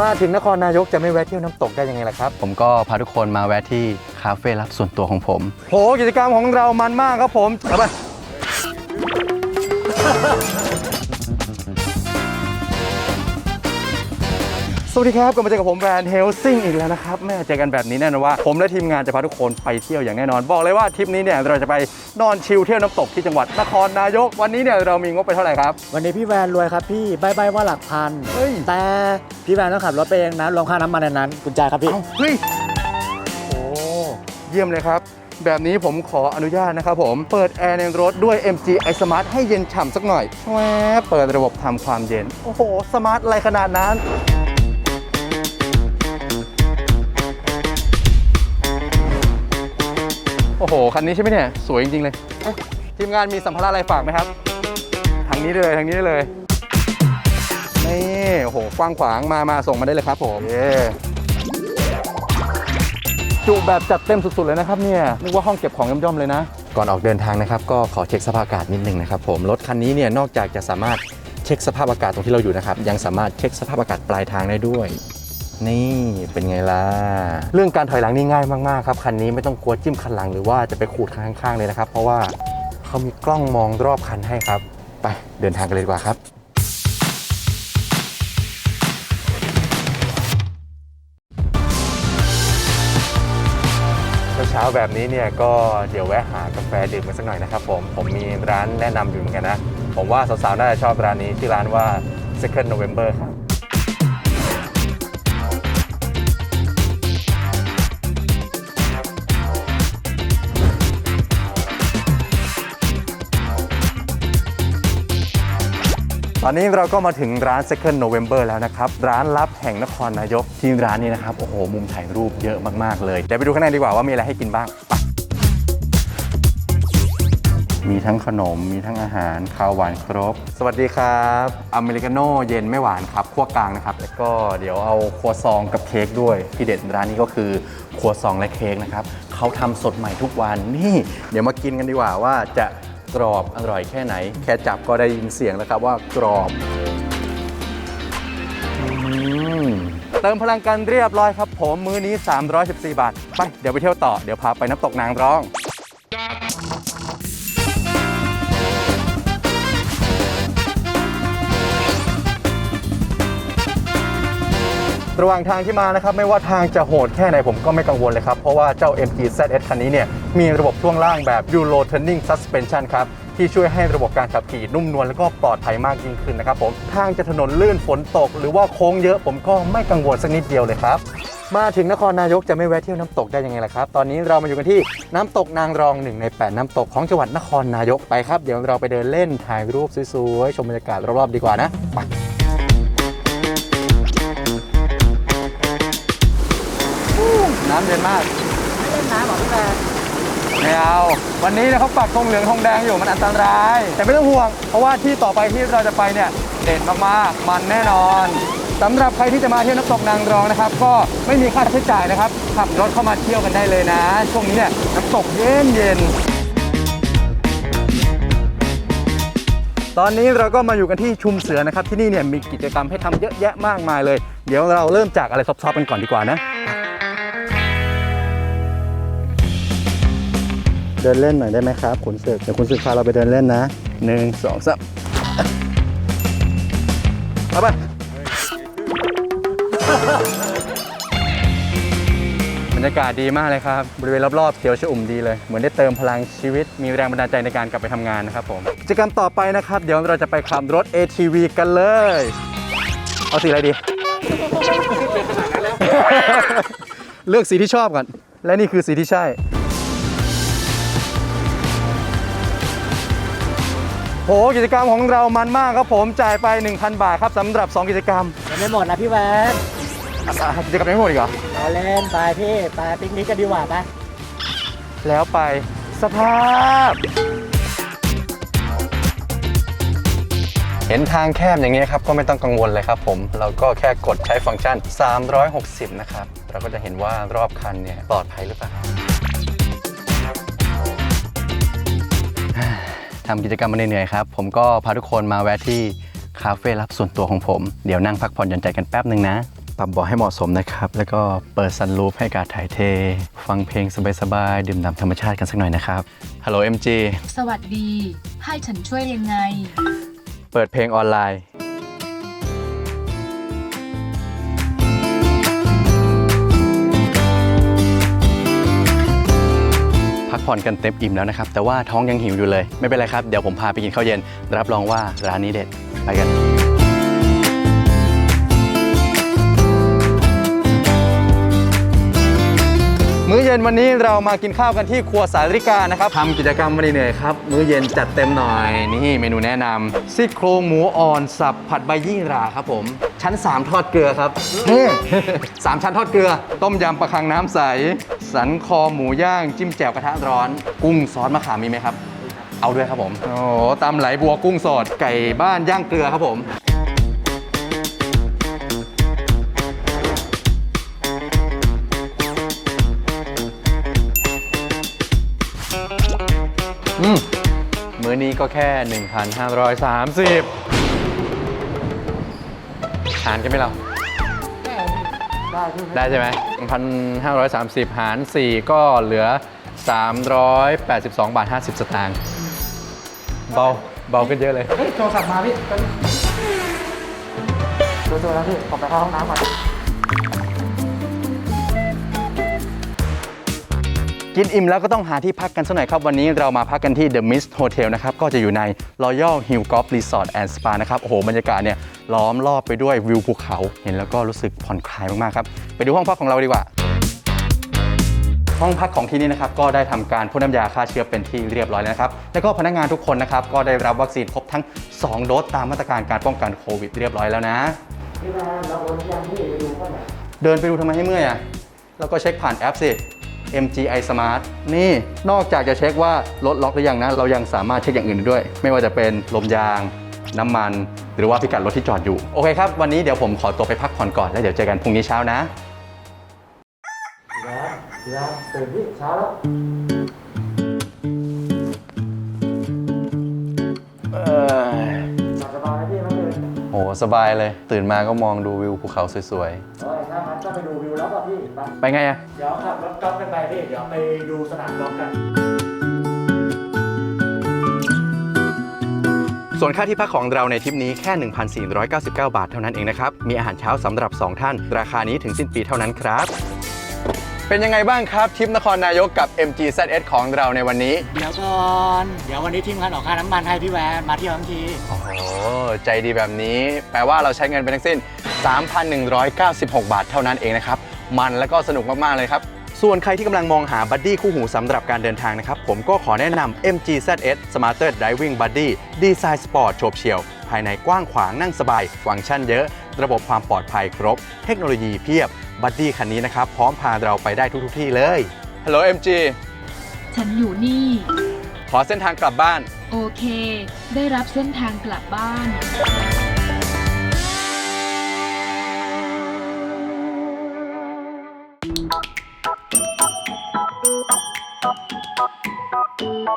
มาถึงนครนายกจะไม่แวะเที่ยวน้ำตกได้ยังไงล่ะครับ ผมก็พาทุกคนมาแวะที่คาเฟ่ลับส่วนตัวของผม โหกิจกรรมของเรามันมากครับผมเอาไป สวัสดีครับกลับมาเจอกับผมแบรนด์เฮลซิงอีกแล้วนะครับแม่เจอกันแบบนี้แน่นอนว่า ผมและทีมงานจะพาทุกคนไปเที่ยวอย่างแน่นอน บอกเลยว่าทริปนี้เนี่ยเราจะไปนอนชิลเที่ยวน้ำตกที่จังหวัดนครนายก วันนี้เนี่ยเรามีงบไปเท่าไหร่ครับ วันนี้พี่แวนรวยครับพี่ใบใบว่าหลักพันเฮ้ย แต่พี่แวนต้องขับรถไปเองนะรวมค่าน้ำมันในนั้นกุญแจครับพี่ เอ้าเฮ้ยโอ้เยี่ยมเลยครับ แบบนี้ผมขออนุญาตนะครับผม เปิดแอร์ในรถด้วย MG i Smart ให้เย็นฉ่ำสักหน่อยแหวบเปิดระบบทำความเย็น โอ้โห สมาร์ทอะไรขนาดนั้น อ้โห คันนี้ใช่ไหมเนี่ย สวยจริง ๆ เลยเอ๊ะทีมงานมีสัมภาระอะไรฝากไหมครับ ทางนี้ได้เลยทางนี้ได้เลยนี่โอ้โหกว้างขวางมามาส่งมาได้เลยครับผมเย้จุแบบจัดเต็มสุด ๆ เลยนะครับเนี่ยนึกว่าห้องเก็บของย่อมๆเลยนะ ก่อนออกเดินทางนะครับ ก็ขอเช็คสภาพอากาศนิดนึงนะครับผมรถคันนี้เนี่ยนอกจากจะสามารถเช็คสภาพอากาศตรงที่เราอยู่นะครับ ยังสามารถเช็คสภาพอากาศปลายทางได้ด้วย นี่เป็นไงล่ะ เรื่องการถอยหลังนี่ง่ายมากๆครับคันนี้ไม่ต้องกลัวจิ้มคันหลังหรือว่าจะไปขูดข้างๆเลยนะครับ เพราะว่าเขามีกล้องมองรอบคันให้ครับ ไปเดินทางกันเลยดีกว่าครับเช้าๆแบบนี้เนี่ยก็เดี๋ยวแวะหากาแฟดื่มกันสักหน่อยนะครับผม ผมมีร้านแนะนำอยู่เหมือนกันนะ ผมว่าสาวๆน่าจะชอบร้านนี้ชื่อร้านว่า Second November ครับ ตอนนี้เราก็มาถึงร้าน Second November แล้วนะครับ ร้านลับแห่งนครนายก ที่ร้านนี้นะครับ โอ้โห มุมถ่ายรูปเยอะมากๆเลย เดี๋ยวไปดูข้างในดีกว่าว่ามีอะไรให้กินบ้างไปมีทั้งขนม มีทั้งอาหาร ข้าวหวานครบ สวัสดีครับอเมริกาโน่เย็นไม่หวานครับคั่วกลางนะครับแล้วก็เดี๋ยวเอาครัวซองกับเค้กด้วย ที่เด็ดร้านนี้ก็คือครัวซองและเค้กนะครับเขาทำสดใหม่ทุกวันนี่ เดี๋ยวมากินกันดีกว่าว่าจะ กรอบอร่อยแค่ไหน แค่จับก็ได้ยินเสียงแล้วครับว่ากรอบอืมเติมพลังกันเรียบร้อยครับ ผมมื้อนี้ 314 บาท ไป เดี๋ยวไปเที่ยวต่อ เดี๋ยวพาไปน้ำตกนางร้องระหว่างทางที่มานะครับ ไม่ว่าทางจะโหดแค่ไหนผมก็ไม่กังวลเลยครับ เพราะว่าเจ้า MG ZS คันนี้เนี่ย มีระบบช่วงล่างแบบ Euro Turning Suspension ครับ ที่ช่วยให้ระบบการขับขี่นุ่มนวลและก็ปลอดภัยมากยิ่งขึ้นนะครับผมทางจะถนนลื่นฝนตก หรือว่าโค้งเยอะผมก็ไม่กังวลสักนิดเดียวเลยครับ มาถึงนครนายกจะไม่แวะเที่ยวน้ำตกได้ยังไงล่ะครับ ตอนนี้เรามาอยู่กันที่น้ำตกนางรองหนึ่งใน 8 น้ำตกของจังหวัดนครนายกไปครับ เดี๋ยวเราไปเดินเล่นถ่ายรูปสวยๆชมบรรยากาศรอบๆดีกว่านะไปน้ำเย็นมากไม่เล่นน้ำหรอพี่แว ไม่เอาวันนี้นี่ยเขาปักธงเหลืองธงแดงอยู่มันอันตราย แต่ไม่ต้องห่วง เพราะว่าที่ต่อไปที่เราจะไปเนี่ยเด็ดมากๆมันแน่นอนสำหรับใครที่จะมาเที่ยวน้ำตกนางรองนะครับ ก็ไม่มีค่าใช้จ่ายนะครับขับรถเข้ามาเที่ยวกันได้เลยนะ ช่วงนี้เนี่ยน้ำตกเย็นเย็นๆตอนนี้เราก็มาอยู่กันที่ชุมเสือนะครับที่นี่เนี่ยมีกิจกรรมให้ทำเยอะแยะมากมายเลย เดี๋ยวเราเริ่มจากอะไรซอฟๆกันก่อนดีกว่านะ เดินเล่นหน่อยได้ไหมครับขุนศึกเดี๋ยวขุนศึกพาเราไปเดินเล่นนะหนึ่งสองสามเอาไปบรรยากาศดีมากเลยครับ บริเวณรอบๆเขียวชอุ่มดีเลย เหมือนได้เติมพลังชีวิต มีแรงบันดาลใจในการกลับไปทำงานนะครับผมกิจกรรมต่อไปนะครับ เดี๋ยวเราจะไปขับรถ ATV กันเลย เอาสีอะไรดี เลือกสีที่ชอบก่อน และนี่คือสีที่ใช่ โหกิจกรรมของเรามันมากครับผมจ่ายไป 1,000 บาทครับสำหรับ 2 กิจกรรมยังไม่หมดนะพี่แวนอะกิจกรรมยังไม่หมดอีกเหรอเราเล่นไปพี่ไปปิกนิกกันดีกว่าไปแล้วไปสภาพ เห็นทางแคบอย่างนี้ยครับก็ไม่ต้องกังวลเลยครับผมเราก็แค่กดใช้ฟังก์ชัน 360 นะครับ เราก็จะเห็นว่ารอบคันเนี่ยปลอดภัยหรือเปล่า ทำกิจกรรมมาเหนื่อยๆครับ ผมก็พาทุกคนมาแวะที่คาเฟ่ลับส่วนตัวของผม เดี๋ยวนั่งพักผ่อนหย่อนใจกันแป๊บหนึ่งนะ ปรับเบาะให้เหมาะสมนะครับ แล้วก็เปิดซันรูฟให้อากาศถ่ายเท ฟังเพลงสบายๆ ดื่มด่ำธรรมชาติกันสักหน่อยนะครับ ฮัลโหล MG สวัสดี ให้ฉันช่วยยังไง เปิดเพลงออนไลน์ พักผ่อนกันเต็มอิ่มแล้วนะครับ แต่ว่าท้องยังหิวอยู่เลย ไม่เป็นไรครับ เดี๋ยวผมพาไปกินข้าวเย็น รับรองว่าร้านนี้เด็ด ไปกัน มื้อเย็นวันนี้เรามากินข้าวกันที่ครัวสาริกานะครับทำกิจกรรมมาเหนื่อยๆครับ มื้อเย็นจัดเต็มหน่อย นี่เมนูแนะนำซี่โครงหมูอ่อนสับผัดใบยี่หร่าครับผม ชั้น 3 ทอดเกลือครับเฮ้สามชั้นทอดเกลือ ต้มยำปลาคังน้ำใส สันคอหมูย่างจิ้มแจ่วกระทะร้อน กุ้งซอสมะขามมีไหมครับเอาด้วยครับผม โอ้โหตำไหลบัวกุ้งสด ไก่บ้านย่างเกลือครับผม ก็แค่ 1,530หารกันไหมเรา ได้ใช่ไหม1,530 หาร 4 ก็เหลือ 382 บาท 50 สตางค์ เบา เบาขึ้นเยอะเลย เฮ้ย โทรศัพท์มาพี่ดูตัวแล้วพี่ผมไปเข้าห้องน้ำก่อน กินอิ่มแล้วก็ต้องหาที่พักกันสักหน่อยครับ วันนี้เรามาพักกันที่ The Mist Hotel นะครับ ก็จะอยู่ใน Royal Hill Golf Resort and Spa นะครับ โอ้โห บรรยากาศเนี่ยล้อมรอบไปด้วยวิวภูเขา เห็นแล้วก็รู้สึกผ่อนคลายมาก ๆ ครับ ไปดูห้องพักของเราดีกว่า ห้องพักของที่นี่นะครับ ก็ได้ทำการพ่นน้ำยาฆ่าเชื้อเป็นที่เรียบร้อยแล้วนะครับ แล้วก็พนักงานทุกคนนะครับ ก็ได้รับวัคซีนครบทั้ง 2 โดสตามมาตรการการป้องกันโควิดเรียบร้อยแล้วนะพี่แมนเราโดนยังพี่ไปดูก่อนหน่อยเดินไปดูทำไมให้เมื่อยอะ แล้วก็เช็คผ่านแอปสิ MGI Smart นี่นอกจากจะเช็คว่ารถล็อกหรือยังนะ เรายังสามารถเช็คอย่างอื่นได้ด้วย ไม่ว่าจะเป็นลมยาง น้ำมัน หรือว่าพิกัดรถที่จอดอยู่ โอเคครับ วันนี้เดี๋ยวผมขอตัวไปพักผ่อนก่อน แล้วเดี๋ยวเจอกันพรุ่งนี้เช้านะพี่แมนพี่แมนตื่นพี่เช้าแล้วหลับสบายไหมพี่เมื่อคืนโอ้สบายเลย ตื่นมาก็มองดูวิวภูเขาสวยโอ้ยถ้างั้นก็ ไปดูวิวแล้วป่ะพี่ไปๆไปไงอะเดี๋ยวขับรถกอล์ฟกันไปพี่ เดี๋ยวไปดูสนามกอล์ฟกัน ส่วนค่าที่พักของเราในทริปนี้แค่ 1,499 บาทเท่านั้นเองนะครับ มีอาหารเช้าสำหรับ 2 ท่าน ราคานี้ถึงสิ้นปีเท่านั้นครับ เป็นยังไงบ้างครับทริปนครนายกกับ MGZS ของเราในวันนี้ เดี๋ยวก่อน เดี๋ยววันนี้ทีมงานออกค่าน้ำมันให้พี่แวนมาเที่ยวทั้งที โอ้โห ใจดีแบบนี้ แปลว่าเราใช้เงินไปทั้งสิ้น 3,196 บาทเท่านั้นเองนะครับ มันแล้วก็สนุกมาก ๆ เลยครับ ส่วนใครที่กำลังมองหาบัดดี้คู่หูสำหรับการเดินทางนะครับ ผมก็ขอแนะนำ MG ZS Smarter Driving Buddy ดีไซน์สปอร์ตโฉบเฉี่ยว ภายในกว้างขวางนั่งสบาย ฟังก์ชันเยอะ ระบบความปลอดภัยครบ เทคโนโลยีเพียบ บัดดี้คันนี้นะครับ พร้อมพาเราไปได้ทุกๆที่เลยฮัลโหล MG ฉันอยู่นี่ ขอเส้นทางกลับบ้าน โอเค ได้รับเส้นทางกลับบ้าน เ